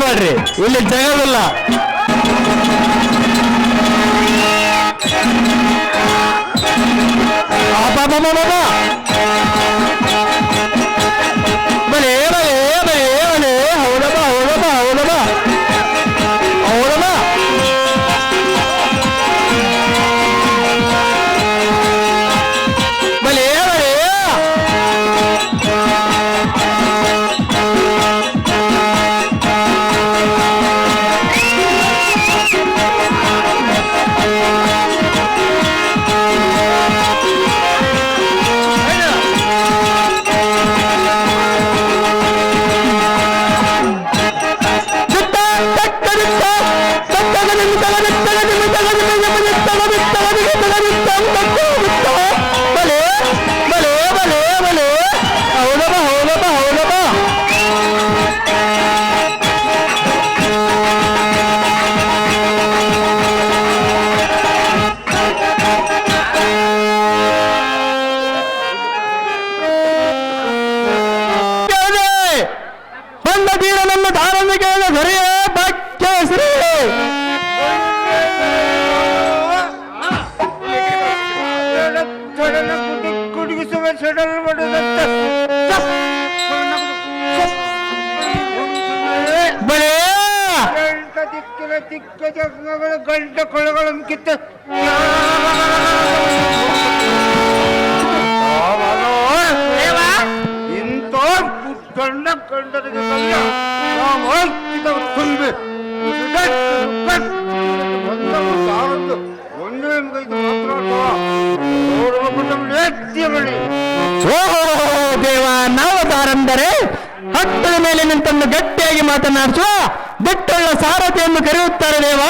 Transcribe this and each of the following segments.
ಬರಬೇಡ್ರಿ ಇಲ್ಲಿ ಜಗವಿಲ್ಲ ಅಬ್ಬಬ್ಬಬ್ಬಬ್ಬ. ಗಂಡ ಗಂಡನಿಗೆ ನಾವು ಹಾಕಿದವ ತುಂಬಿ. ಸಾರದ್ದು ಒಂದೇ ಮುಗಿದು ಮಾತ್ರ ಎತ್ತಿ ಬಳಿ ಓ ದೇವ ನಾವು ದಾರಂದರೆ ಹಟ್ಟದ ಮೇಲೆ ನಿಂತನ್ನು ಗಟ್ಟಿಯಾಗಿ ಮಾತನಾಡಿಸುವ ದಿಟ್ಟುಳ್ಳ ಸಾರಥಿಯನ್ನು ಕರೆಯುತ್ತಾರೆ ದೇವ.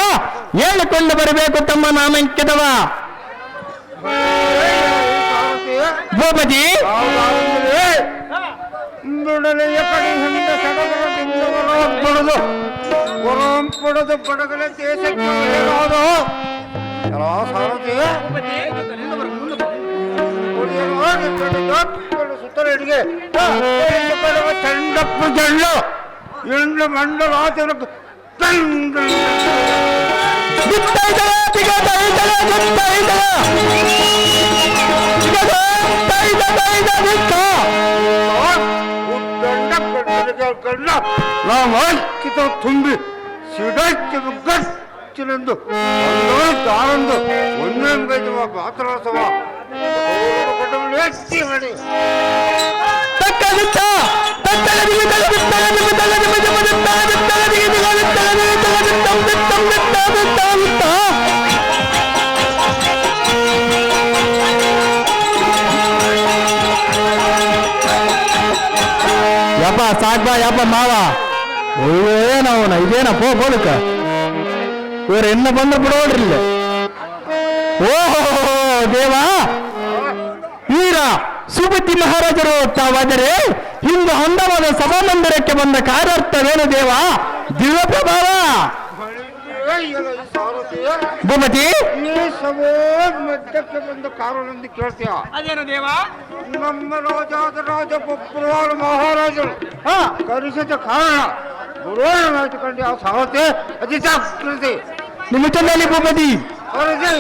ಹೇಳಿಕೊಂಡು ಬರಬೇಕು ತಮ್ಮ ನಾಮಂಕಿತವ. ಭೂಪತಿ ನುಡಲೆಯ ಕಡೆ ಹಿಂದ ಸಡಗರದಿಂದ ಹೊರಂ ಪಡೆದು ಹೊರಂ ಪಡೆದು ಬಡಗಲ ದೇಶಕ್ಕೆ ಏನಾದು ಎಲ್ಲ ಸಾರಥಿ ಸುತ್ತಲಿಗೆ ಚಂಡಪ್ಪು ಜಳ್ಳು ಎಂಡು ಮಂಡಲ ಆಚರಣೆ ತಂಡ ಕಣ್ಣ ನಾವು ಹಾಕಿದ ತುಂಬಿ ಸಿಡಕ್ಕೆ ಗಚ್ಚಿನೆಂದು ದಾರಂದು ಒಂದೇ ಗೈದವ ಪಾತ್ರಸವ ಎತ್ತಿ ಮಾಡಿ ತಕ್ಕ ಸಾಕ್ಬಾ ಯಪ್ಪ ಮಾವ? ಏನವನ ಇದೇನ ಪೋ ಬೋಲಕ ಇವ್ರು ಇನ್ನ ಬಂದು ಬಿಡೋಡ್ರಿ ಇಲ್ಲಿ. ಓಹೋ, ದೇವಾ. ವೀರ ಸುಬತಿ ಮಹಾರಾಜರು ತಾವಾದರೆ ಇಂದು ಅಂದವಾದ ಸಭಾಮಂದಿರಕ್ಕೆ ಬಂದ ಕಾರ್ಯಾರ್ಥವೇನು ದೇವ? ದಿವ್ಯ ಪ್ರಭಾವ ಭೂಪತಿ ಈ ಸಭೆ ಮಧ್ಯಕ್ಕೆ ಬಂದ ಕಾರಣದಿಂದ ಕೇಳ್ತೀಯ ಅದೇನು ದೇವ? ನಮ್ಮ ರಾಜಾದ ರಾಜ ಬೊಬ್ಬರವಾಳ ಮಹಾರಾಜರು. ಕರೆಸಿದ ಕಾರಣ ಬುರೋಣನಾಯ್ತು ಕಂಡು ಯಾವ ಸಾವತೆ ಜಾಗೃತಿ ನಿಮಿಷದಲ್ಲಿ ಭೂಪತಿ. ಕರೆಸಿ.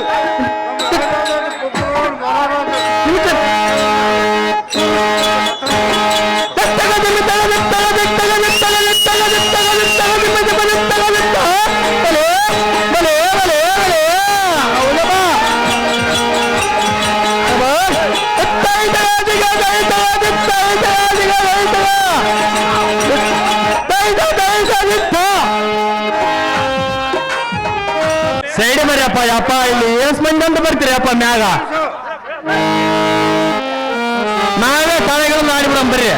ಮಹಾರಾಜರು. ನಿಮಿಷ ಸೈಡ್ ಬರ್ರಿ ಅಪ್ಪ ಇಲ್ಲಿ ಎಸ್ ಮಂದಿ ಅಂತ ಬರ್ತೀರಿ ಅಪ್ಪ ಮ್ಯಾಗ. ನಾವೇ ತಾಳೆಗಳನ್ನ ಆಡಿಬಿಡಂ ಬರ್ರಿ.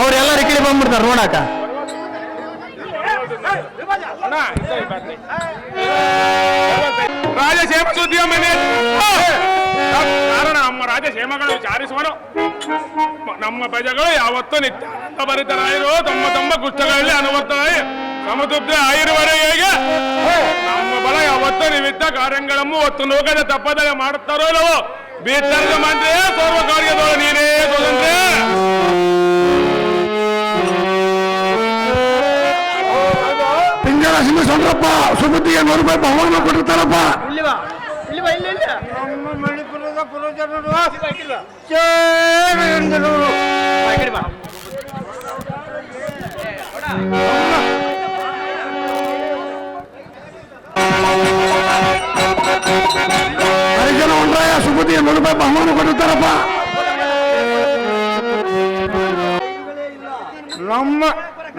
ಅವ್ರೆಲ್ಲ ರೆಕಿಡಿ ಕಡೆ ಬಂದ್ಬಿಡ್ತಾರ ನೋಡಾಕ. ಮನೆ. ಕಾರಣ ನಮ್ಮ ರಾಜಕ್ಷೇಮಗಳು ವಿಚಾರಿಸುವನು. ನಮ್ಮ ಪ್ರಜೆಗಳು ಯಾವತ್ತೂ ನಿತ್ಯ ಭರಿತರಾಗಿರು ತಮ್ಮ ತಮ್ಮ ಕುಷ್ಟಗಳಲ್ಲಿ ಅನುವರ್ತರಾಗಿ ಸಮತೃಪ್ತಿ ಆಗಿರುವವರೆಗೆ ನಮ್ಮ ಬಲ ಯಾವತ್ತೂ ನಿಮಿತ್ತ ಕಾರ್ಯಗಳನ್ನು ಒತ್ತು ಲೋಕದ ತಪ್ಪದರೆ ಮಾಡುತ್ತಾರೋ ಇಲ್ಲವೋ ಬೀತರ್ಗ ಮಂತ್ರಿ ಸರ್ವ ಕಾರ್ಯದೊಳ ನೀನೇ ಸ್ವತಂತ್ರ ಪಿಂಗರ ಸಿಂಹ ಸೊಂಡ್ರಪ್ಪ ಸುಬುದ್ದಿಗೆ ನೂರು ರೂಪಾಯಿ ಬಹುಮಾನ ಕೊಟ್ಟಿರ್ತಾರಪ್ಪ ನಮ್ಮ ಮಣಿಪುರದ ಪುರಜನರು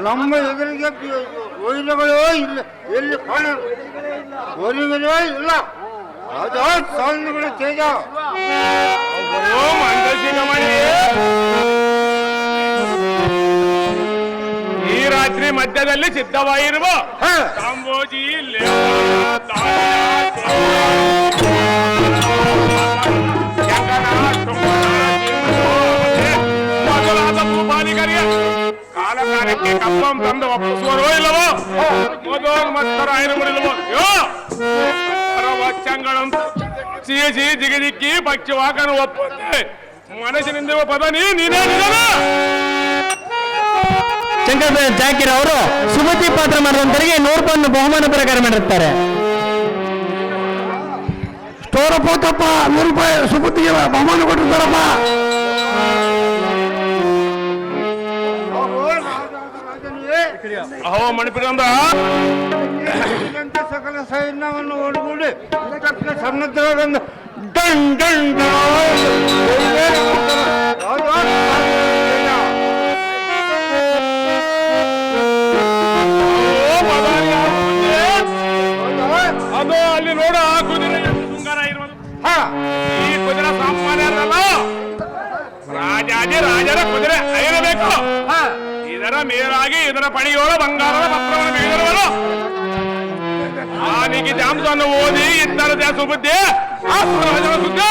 ನಮ್ಮ ಎದುರಿಗೆ ವೈರಗಳೇ ಇಲ್ಲ. ಎಲ್ಲಿ ಕಾಣ? ಇಲ್ಲ. ರಾಜ ಸಾಲುಗಳ ತೇಜ. ಈ ರಾತ್ರಿ ಮಧ್ಯದಲ್ಲಿ ಸಿದ್ಧವಾಗಿರುವ ಕಾಂಬೋಜಿ ಲೇವನ, ದಾಳಿಯ, ಭೂಪಾಲಿಕರಿಗೆ ಕಾಲಕಾಲಕ್ಕೆ ಕಪ್ಪಂ ತಂದು ಒಪ್ಪಿಸುವರೋ ಇಲ್ಲವೋ? ಮಧೋನ್ಮತ್ತರಾಗಿರುವುದಿಲ್ಲವೋ ಯೋ! ವಚ್ಚಂಗಳಂತ ಸಿಹಿ ಜಿಗಿದಿಕ್ಕಿ ಪಕ್ಷವಾಕನು ಒಪ್ಪುತ್ತೆ. ಮನಸ್ಸಿನಿಂದಿರುವ ಪದ ನೀ ನೀನೇ ನಿಜನ? ಶಂಕರ ಜಾಕಿರ್ ಅವರು ಸುಮತಿ ಪಾತ್ರ ಮಾಡಿದಂತರಿಗೆ ನೂರು ರೂಪಾಯಿ ಬಹುಮಾನ ಪ್ರಕಾರ ಮಾಡಿರ್ತಾರೆ. ಸ್ಟೋರಪ್ಪ ಪೋತಪ್ಪ ನೂರು ರೂಪಾಯಿ ಸುಮತಿಗೆ ಬಹುಮಾನ ಕೊಟ್ಟಿರ್ತಾರಪ್ಪ. ಅಹೋ ಮಣಿಪುರಂದ. ಸಕಲ ಸೈನ್ಯವನ್ನು ಒಳಗೂಡಿ ಡನ್ ಡನ್? ರಾಜ, ಅದು ಅಲ್ಲಿ ನೋಡು ಆ ಕುದುರೆ ಎಷ್ಟು ಇರುವುದು ಹ, ಈ ಕುದುರೆ ಸಾಮಾನ್ಯರಲ್ಲ ರಾಜಾದಿ ರಾಜರ ಕುದುರೆ ಇರಬೇಕು ಹ, ಇದರ ಮೇಲಾಗಿ ಇದರ ಪಣಿಯೋಳ ಬಂಗಾರದ ಪತ್ರವನ್ನು ಬಿಗಿದಿರುವನು ಆನಿಗೆ ದ್ಯಾಂಸವನ್ನು ಓದಿ ಇದ್ದರದೇ ಸುಬುದ್ಧಿ. ಆ ರಾಜನ ಸುದ್ದಿ.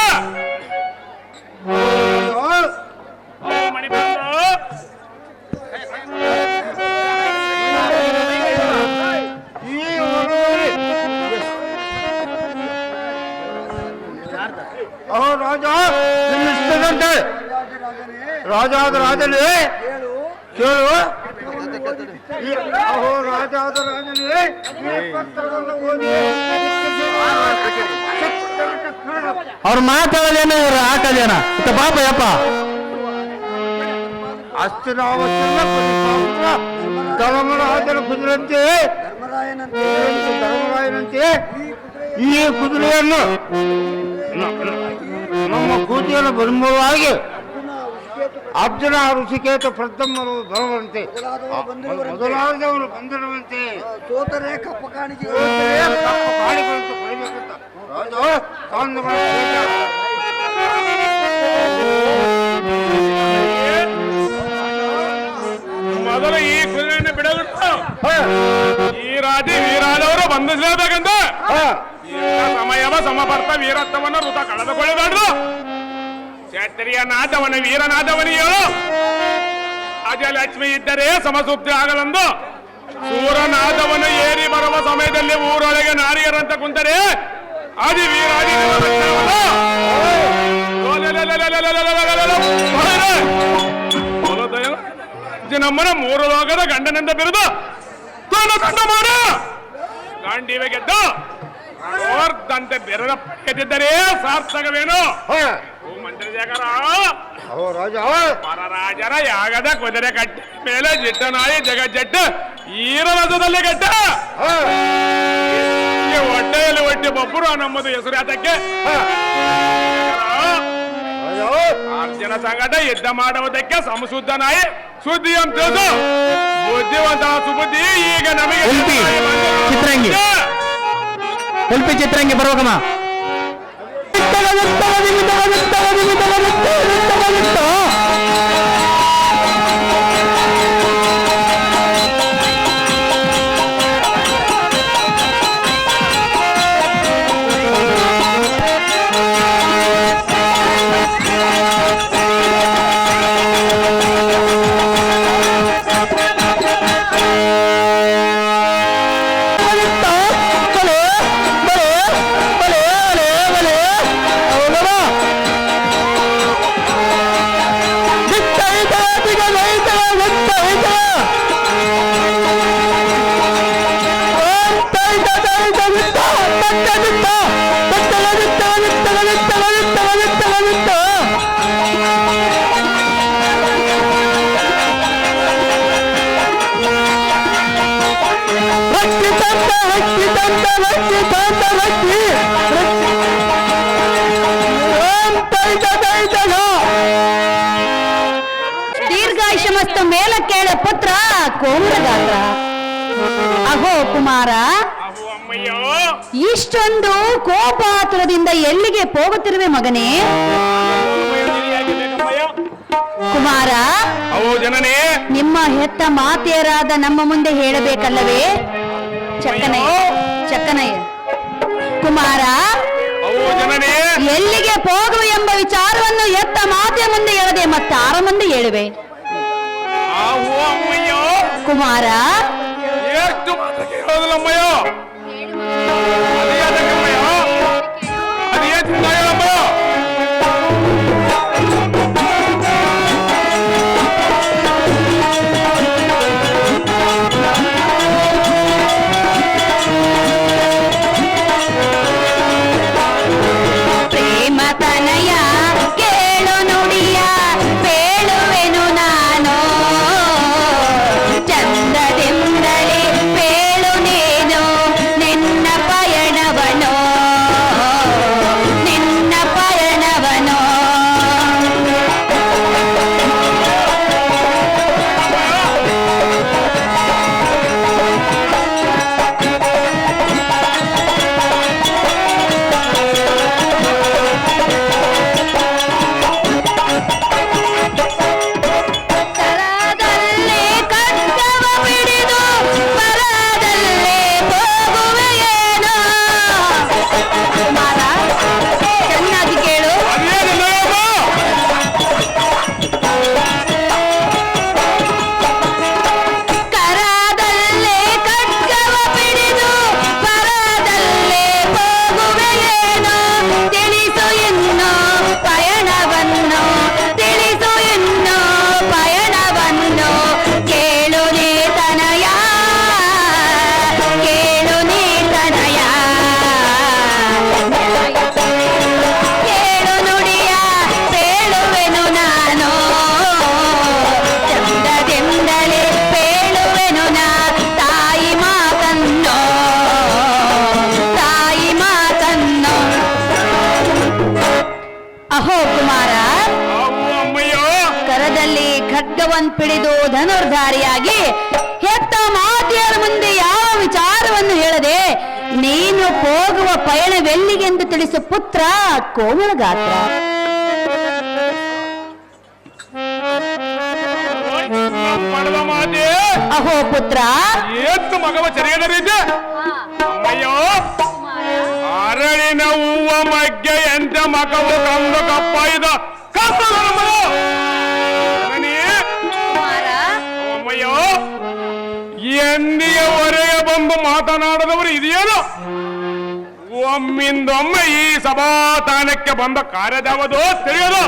ರಾಜ, ರಾಜಾದ ರಾಜನೇ ಕೇಳು ಅಹೋ ರಾಜನೇ ಪತ್ರವನ್ನು ಓದಿ. ಅವ್ರು ಮಾತಾಡೋದೇನು ಇವ್ರು ಹಾಕೋದೇನ ಇತ್ತ ಪಾಪ ಯಪ್ಪ. ಅಷ್ಟು ನಾವು ಧರ್ಮರಾಜನ ಕುದುರೆಂತೆ ಧರ್ಮರಾಯನಂತೆ ಈ ಕುದುರೆಯನ್ನು ನಮ್ಮ ಕೂತಿಯನ್ನು ಬರುಂಬವಾಗಿ ಅರ್ಜುನ ಋಷಿಕೇತ ಪ್ರಥಮರು ಬರುವಂತೆ ಮೊದಲಾದವರು ಬಂದಿರುವಂತೆ ಸೋತರೆ ಕಪ್ಪ ಕಾಣಿಕೆ ಇವತ್ತೇ ತಪ್ಪು ಕಾಣಿಕೆಗಳನ್ನು ಪಡಿಬೇಕಂತ ರಾಜ ಸಾಂದುಗಳ ತೇಜ. ಮೊದಲು ಈ ಕುದುರೆಯನ್ನು ಬಿಡಬೇಕು ಹ, ಈ ರಾಜಿ ವೀರಾದವರು ಬಂಧಿಸಲೇಬೇಕಂತ ಹ. ಸಮಯವ ಸಮಪರ್ಥ ವೀರತ್ವವನ್ನು ಋತ ಕಳೆದುಕೊಳ್ಳಬಾರ್ದು ಕ್ಷತ್ರಿಯ ನಾದವನ ವೀರನಾದವನಿಯೋ ಅಜಲಕ್ಷ್ಮಿ ಇದ್ದರೆ ಸಮಸೂಕ್ತಿ ಆಗಲೆಂದು. ಸೂರನಾದವನು ಏರಿ ಬರುವ ಸಮಯದಲ್ಲಿ ಊರೊಳಗೆ ನಾರಿಯರಂತ ಕುಂತರೆ ಅದಿ ದೇವರತ್ನವನ್ನು ನಮ್ಮನ ಮೂರು ಲೋಕದ ಗಂಡನಿಂದ ಬಿರುದು. ಕಂಡ ಮಾಡ. ಗಾಂಡಿವೆ ಗೆದ್ದು. ಓರ್ದಂತೆ ಬೆರದ ಪಡೆದಿದ್ದರೆ ಸಾರ್ಥಕವೇನು. ಓ ರಾಜ ಪರರಾಜರ ಯಾಗದ ಕುದುರೆ ಕಟ್ಟ ಮೇಲೆ ಜಿಟ್ಟನಾಯಿ ನಾಯಿ ಈರರಸದಲ್ಲಿ ಕಟ್ಟ. ಹ, ಈ ಹೊಟ್ಟೆಯಲ್ಲಿ ಹೊಟ್ಟೆ ಬೊಬ್ಬರು ನಮ್ಮದು ಹೆಸರು ಯಾತಕ್ಕೆ ಅರ್ಜನ ಅರ್ಜುನ ಸಂಗಟ ಯುದ್ಧ ಮಾಡುವುದಕ್ಕೆ ಸಂಶುದ್ಧನಾಯಿ ಸುದ್ದಿ ಅಂತ ತಿಳಿದು ಬುದ್ಧಿವಂತ ಸುಬುದ್ಧಿ ಈಗ ನಮಗೆ ಚಿತ್ರಂಗಿ. ಚಿತ್ರಂಗಿ. 떨어졌다 떨어지고 떨어졌다 떨어지고 떨어졌다 떨어졌다. ಮೇಲಕ್ಕೇಳ ಕೋಮರ ಗಾತ್ರ ಅಹೋ ಕುಮಾರ ಇಷ್ಟೊಂದು ಕೋಪಾತುರದಿಂದ ಎಲ್ಲಿಗೆ ಹೋಗುತ್ತಿರುವೆ ಮಗನೇ? ಕುಮಾರ ನಿಮ್ಮ ಹೆತ್ತ ಮಾತೆಯರಾದ ನಮ್ಮ ಮುಂದೆ ಹೇಳಬೇಕಲ್ಲವೇ? ಚಕ್ಕನಯ್ಯ ಚಕ್ಕನಯ್ಯ ಕುಮಾರ ಎಲ್ಲಿಗೆ ಹೋಗುವ ಎಂಬ ವಿಚಾರವನ್ನು ಎತ್ತ ಮಾತೆಯ ಮುಂದೆ ಹೇಳದೆ ಮತ್ತಾರ ಮುಂದೆ ಹೇಳುವೆ. ಅವು ಅಮ್ಮಯ್ಯೋ ಕುಮಾರ ಎಷ್ಟು ಮಾತ್ರ ಕೇಳೋದಿಲ್ಲಮ್ಮಯ್ಯ ಅದು ಯಾತಕ್ಕಮ್ಮಯ್ಯ ಅದು ಏನ್ ಪಿಡಿದು ಧನುರ್ಧಾರಿಯಾಗಿ ಹೆತ್ತ ಮಾತೆಯರ ಮುಂದೆ ಯಾವ ವಿಚಾರವನ್ನು ಹೇಳದೆ, ನೀನು ಹೋಗುವ ಪಯಣವೆಲ್ಲಿಗೆಂದು ತಿಳಿಸು ಪುತ್ರ, ಕೋಮಲ ಗಾತ್ರ. ಅಹೋ ಪುತ್ರ. ಎತ್ತು ಮಗವ ಸರಿಯಾದ ಅಯ್ಯೋ ಅರಳಿನ ಹೂವ ಮಗ್ಗೆ ಎಂತ ಮಗವು ಕಂದು ಕಪ್ಪಾಯಿದ? ಕಪ್ಪದ ಎಂದಿಯವರೆಗೆ ಬಂದು ಮಾತನಾಡದವರು ಇದೆಯೋ ಒಮ್ಮಿಂದೊಮ್ಮೆ ಈ ಸಭಾತಾಣಕ್ಕೆ ಬಂದ ಕಾರ್ಯದವದು ತಿಳಿಯೋದು.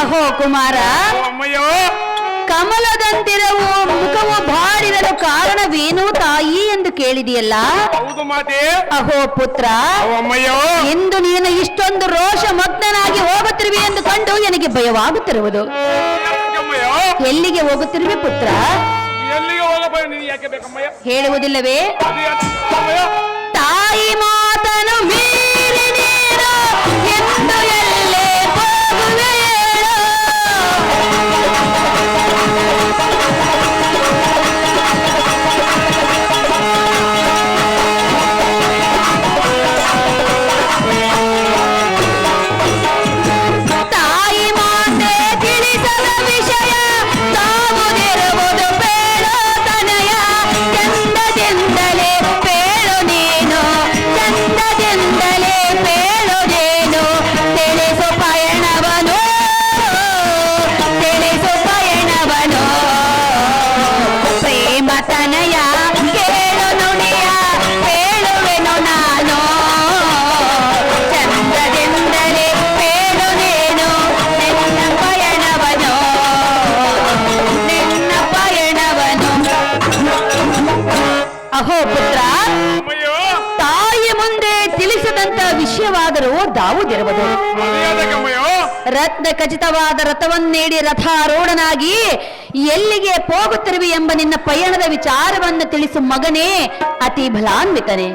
ಅಹೋ ಕುಮಾರ ಅಮ್ಮಯ್ಯೋ ಕಮಲದಂತಿರವು ಮುಖವು ಬಾಡಿರಲು ಕಾರಣವೇನು ತಾಯಿ? ಎಂದು ಕೇಳಿದೆಯಲ್ಲ? ಹೌದು ಮಾತೆ. ಅಹೋ ಪುತ್ರ ಅಮ್ಮಯ್ಯೋ. ಇಂದು ನೀನು ಇಷ್ಟೊಂದು ರೋಷ ಮಗ್ನಾಗಿ ಹೋಗುತ್ತಿರುವೆ ಎಂದು ಕಂಡು ನನಗೆ ಭಯವಾಗುತ್ತಿರುವುದು. ಎಲ್ಲಿಗೆ ಹೋಗುತ್ತಿರುವೆ ಪುತ್ರ? ಎಲ್ಲಿಗೆ ನೀನು? ಯಾಕೆ ಬೇಕಮ್ಮಯ್ಯ? ಹೇಳುವುದಿಲ್ಲವೇ? ಅದು ಯಾಕೆ ಅಮ್ಮಯ್ಯ ತಾಯಿ ಮಾತನು ಅದಕ್ಕಮ್ಮಯ್ಯೋ ರತ್ನ ಖಚಿತವಾದ ರಥವನ್ನೇಡಿ ರಥಾರೂಢನಾಗಿ ಎಲ್ಲಿಗೆ ಹೋಗುತ್ತಿರುವಿ ಎಂಬ ನಿನ್ನ ಪಯಣದ ವಿಚಾರವನ್ನು ತಿಳಿಸು ಮಗನೇ ಅತಿ ಬಲಾನ್ವಿತನೇ.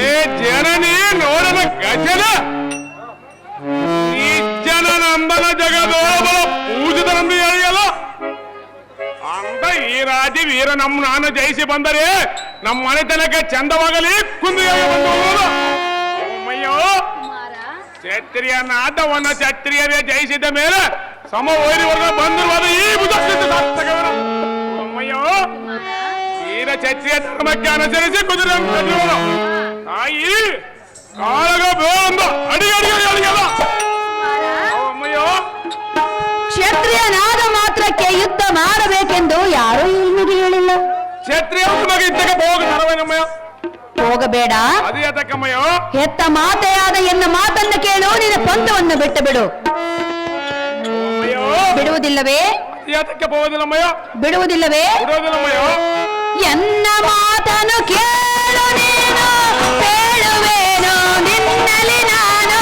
ಏ ಜನನೇ ನೋಡನ ಗಜನ. ರಾಜಿ ವೀರ ನಮ್ಮ ನಾನು ಜಯಿಸಿ ಬಂದರೆ ನಮ್ಮ ಮನೆತನಕ್ಕೆ ಚಂದವಾಗಲಿ. ಅಮ್ಮಯ್ಯೋ ಕ್ಷತ್ರಿಯ ನಾದವನ್ನ ಕ್ಷತ್ರಿಯರೇ ಜಯಿಸಿದ ಮೇಲೆ ಸಮ ವೈರಿವರ್ಗ ಬಂದಿರುವುದು ಈ ಅಮ್ಮಯ್ಯೋ ವೀರ ಕ್ಷತ್ರಿಯ ಧರ್ಮಕ್ಕೆ ಅನುಸರಿಸಿ ಕುದುರೆ ತಾಯಿ ಕಾಳಗ ಬೇಡ ಅಡಿಗೆ ಅಡಿಗೆ ಅಡಿಗೆಲ್ಲ ಅಮ್ಮಯ್ಯೋ ಕ್ಷತ್ರಿಯನಾದ ಮಾತ್ರಕ್ಕೆ ಯುದ್ಧ ಮಾಡಬೇಕೆಂದು ಯಾರೂ ಇಲ್ಲಿ ಹೇಳಿಲ್ಲ. ಕ್ಷತ್ರಿಯ ಹೋಗಬೇಡ. ಹೆತ್ತ ಮಾತೆಯಾದ ಎನ್ನ ಮಾತನ್ನು ಕೇಳು ನಿನ್ನ ಪಂಥವನ್ನು ಬಿಟ್ಟು ಬಿಡು ಬಿಡುವುದಿಲ್ಲವೇ? ಬಿಡುವುದಿಲ್ಲವೇ? ಎನ್ನ ಮಾತನು ಕೇಳು ನೀನು ಹೇಳುವೇನು ನಿನ್ನಲ್ಲಿ ನಾನು.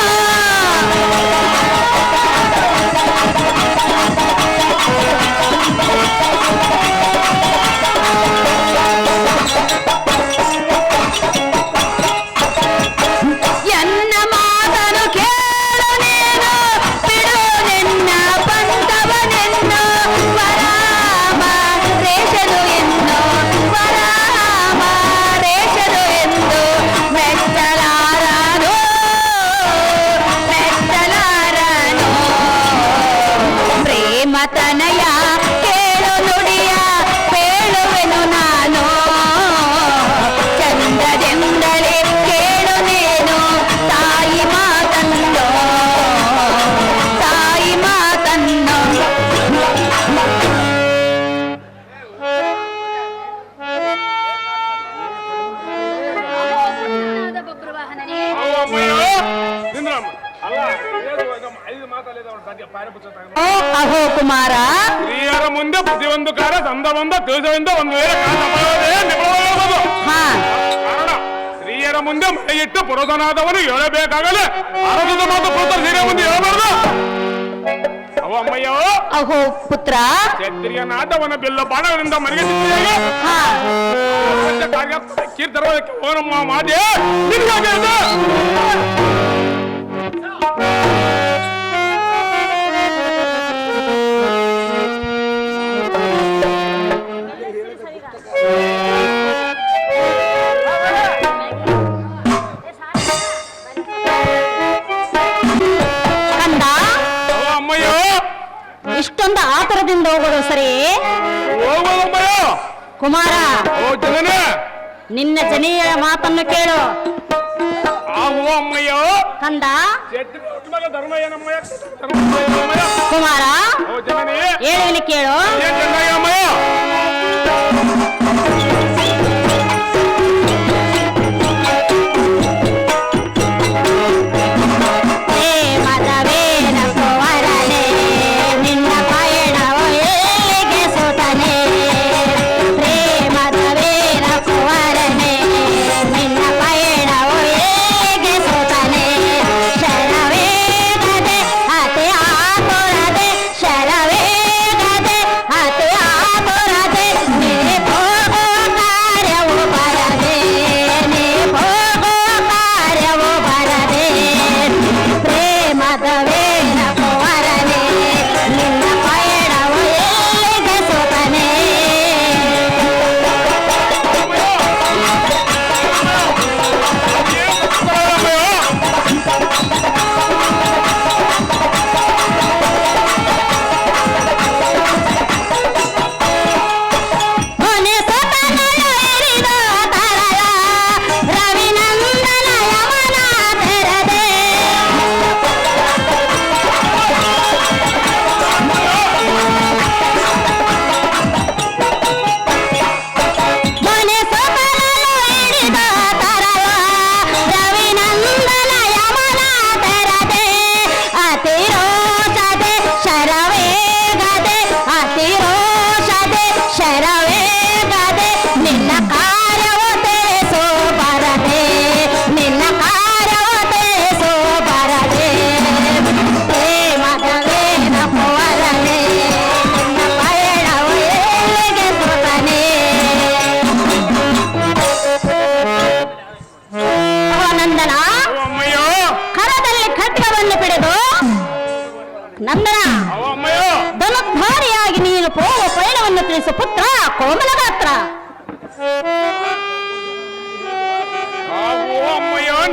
ಸಂದವಂದ ತಿಳಿಸದಿಂದ ಒಂದು ವೇಳೆ ಕಾಲ ತಪ್ಪದೆ ನಿಭಾಯಿಸಬಹುದು. ಹಾ ಕಾರಣ ಸ್ತ್ರೀಯರ ಮುಂದೆ ಮನೆಯಿಟ್ಟು ಪುರೋಧನಾದವನು ಹೇಳಬೇಕಾಗಲೇ ಆರೋಗ್ಯದ ಮಾತು ಪುತ್ರ ಸ್ತ್ರೀಯರ ಮುಂದೆ ಹೇಳಬಾರ್ದು ಅವ ಅಮ್ಮಯ್ಯ ಅಹೋ ಪುತ್ರ ಕ್ಷತ್ರಿಯನಾದವನ ಬಿಲ್ಲ ಬಾಣಗಳಿಂದ ಮನೆಗೆ ಸಿಕ್ಕಿದಾಗ ಹಾ ರಾಜ್ಯ ಕಾರ್ಯ ಕೀರ್ತರೋದಕ್ಕೆ ಹೋಗಮ್ಮ ಮಾತೆ ನಿನ್ಗಾಗಿ ಕುಮಾರ! ಓ ಜನನೇ! ನಿನ್ನ ಜನಿಯ ಮಾತನ್ನು ಕೇಳು. ಆ ಓ ಅಮ್ಮಯ್ಯ? ಕಂದ? ಕ್ಷತ್ರಿಯ ಹುಟ್ಟುಮಗ ಧರ್ಮ ಏನಮ್ಮಯ್ಯ? ಧರ್ಮ ಏನಮ್ಮಯ್ಯ? ಕುಮಾರ! ಓ ಜನನೇ! ಕೇಳು. ಅಮ್ಮಯ್ಯ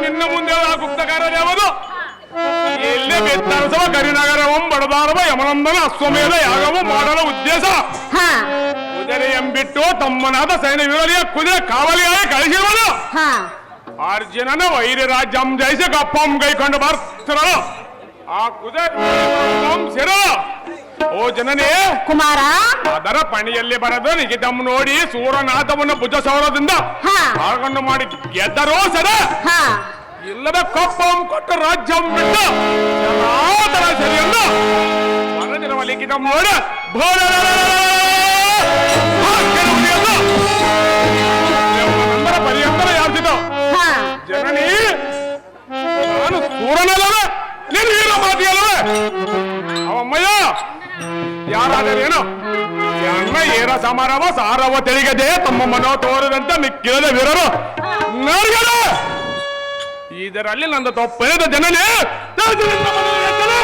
ನಿನ್ನ ಮುಂದೆ ಆ ಗುಪ್ತಕಾರ ಯಾವುದು? ಎಲ್ಲೇ ಬೆತ್ತರಸವ ಕರಿನಗರವಂ ಬಡದಾರವ ಯಮನಂದನ ಅಶ್ವಮೇಧ ಯಾಗವು ಮಾಡಲು ಉದ್ದೇಶ. ಕುದುರೆ ಎಂಬಿಟ್ಟು ತಮ್ಮನಾದ ಸೈನ್ಯ ವಿರೋಧಿಯ ಕುದುರೆ ಕಾವಲಿಯಾಗಿ ಕಳಿಸಿರುವುದು. ಅರ್ಜುನನ ವೈರಿ ರಾಜ್ಯಂ ಜಯಿಸಿ ಕಪ್ಪಂ ಕೈಕೊಂಡು ಬರ್ತಿರಲು ಆ ಕುದುರೆ ಓ ಜನನೇ ಕುಮಾರ. ಅದರ ಪಣಿಯಲ್ಲಿ ಬರೆದು ನಿಜಿತಮ್ ನೋಡಿ ಸೂರನಾಥವನ್ನು ಭುಜ ಸೌರದಿಂದ ಮಾಡಿ ಗೆದ್ದರೋ ಸರ. ಹಾ ಇಲ್ಲದ ಕಪ್ಪಂ ಕೊಟ್ಟು ರಾಜ್ಯಂ ಬಿಟ್ಟು ಜನಾದರ ಸರಿಯನ್ನು ಬರದಿರುವ ಲಿಖಿತಂ ಭೋರ ನಂತರ ಪರ್ಯಂತರ ಹಾ. ಜನನಿ ನಾನು ಸೂರನಲ್ಲವೇ? ನೀನು ವೀರ ಮಾತಿಯಲ್ಲವೇ ಅವಮ್ಮಯ್ಯ ಯಾರಾದರೇನು ಎನ್ನ ಏರ ಸಮಾರವ ಸಾರವ ತಿಳಿಗದೆ ತಮ್ಮ ಮನೋ ತೋರದಂತೆ ಮಿಕ್ಕಿರದ ವೀರರು. ನರ್ಗದ ಇದರಲ್ಲಿ ನಂದು ತಪ್ಪೇದ ಜನನೇ ರಾಜನಿಂದ ಮನವಿ ಎತ್ತಲು.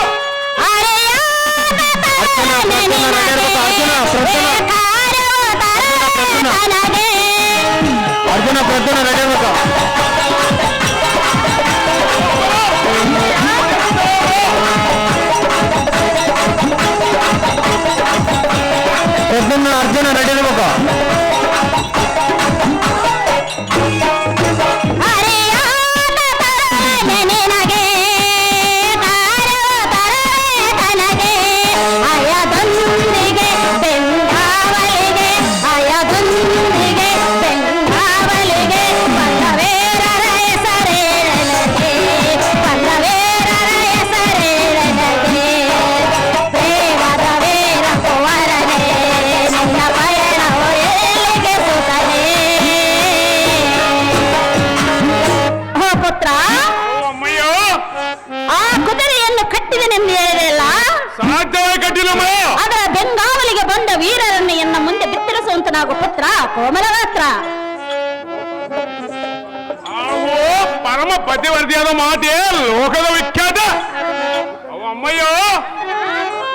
ಅರ್ಜುನ ಪ್ರದ್ಯುಮ್ನ ನಡೆಯಬೇಕು ಅರ್ಜುನ ಪ್ರದ್ಯುಮ್ನ ಅರ್ಜುನ ಪ್ರದ್ಯುಮ್ನ ನಡೆಯಬೇಕು ಮಾತೇ ಲೋಕದ ವಿಖ್ಯಾತ? ಅವ ಅಮ್ಮಯ್ಯೋ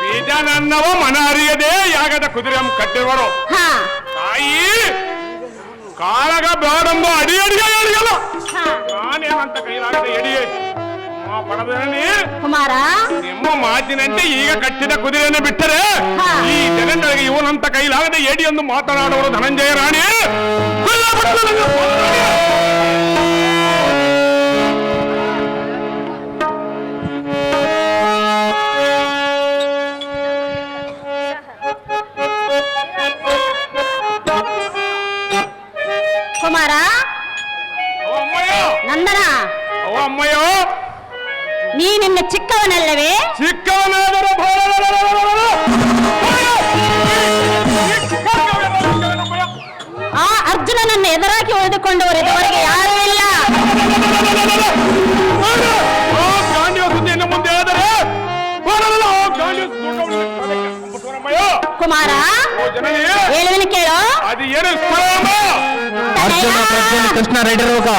ಬೀಜ ನನ್ನವ ಮನ ಅರಿಯದೆ ಯಾಗದ ಕುದುರೆ ಕಟ್ಟಿರುವರು ಹಾ. ತಾಯಿ ಕಾಳಗ ಬೇಡಂಬ ಅಡಿ ಅಡಿಗೆ ಅಡಿಯಲ್ಲ ಹಾ. ನಾನೇನಂತ ಕೈಲಾಗದೆ ಎಡಿ ಅಮ್ಮ ಕುಮಾರ. ನಿಮ್ಮ ಮಾತಿನಂತೆ ಈಗ ಕಟ್ಟಿದ ಕುದುರೆಯನ್ನು ಬಿಟ್ಟರೆ. ಈ ಜನಗಳಿಗೆ ಇವನಂತ ಕೈಲಾಗದೆ ಎಡಿ ಎಂದು ಮಾತನಾಡುವರು ಧನಂಜಯ ರಾಣಿ. ನೀನಿನ್ನ ಚಿಕ್ಕವನಲ್ಲವೇ ಚಿಕ್ಕವನಾದರೂ ಆ ಅರ್ಜುನನನ್ನು ಎದುರಾಗಿ ಉಳಿದುಕೊಂಡವರು ಇದುವರೆಗೆ ಯಾರೂ ಇಲ್ಲ ಗಾಂಧಿಯ ಸುದ್ದಿಯನ್ನು ಮುಂದೆ ಹೇಳಿದರೆ ಹೋಗಲ್ಲ, ಆ ಗಾಂಧಿಯ ಸುದ್ದಿಯನ್ನು ಕುಮಾರ ಓ ಜನನಿ ಹೇಳುವನು ಕೇಳು ಅದು ಏನು ಸ್ಥಳಮ್ಮ? ಅರ್ಜುನ ಪ್ರದ್ಯುಮ್ನ ಕೃಷ್ಣ ರೆಡಿ ಇರ್ಬೇಕು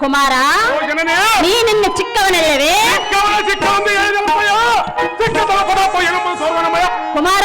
ಕುಮಾರ ನೀ ನಿನ್ನ ಚಿಕ್ಕವನಲ್ಲವೇ? ಕುಮಾರ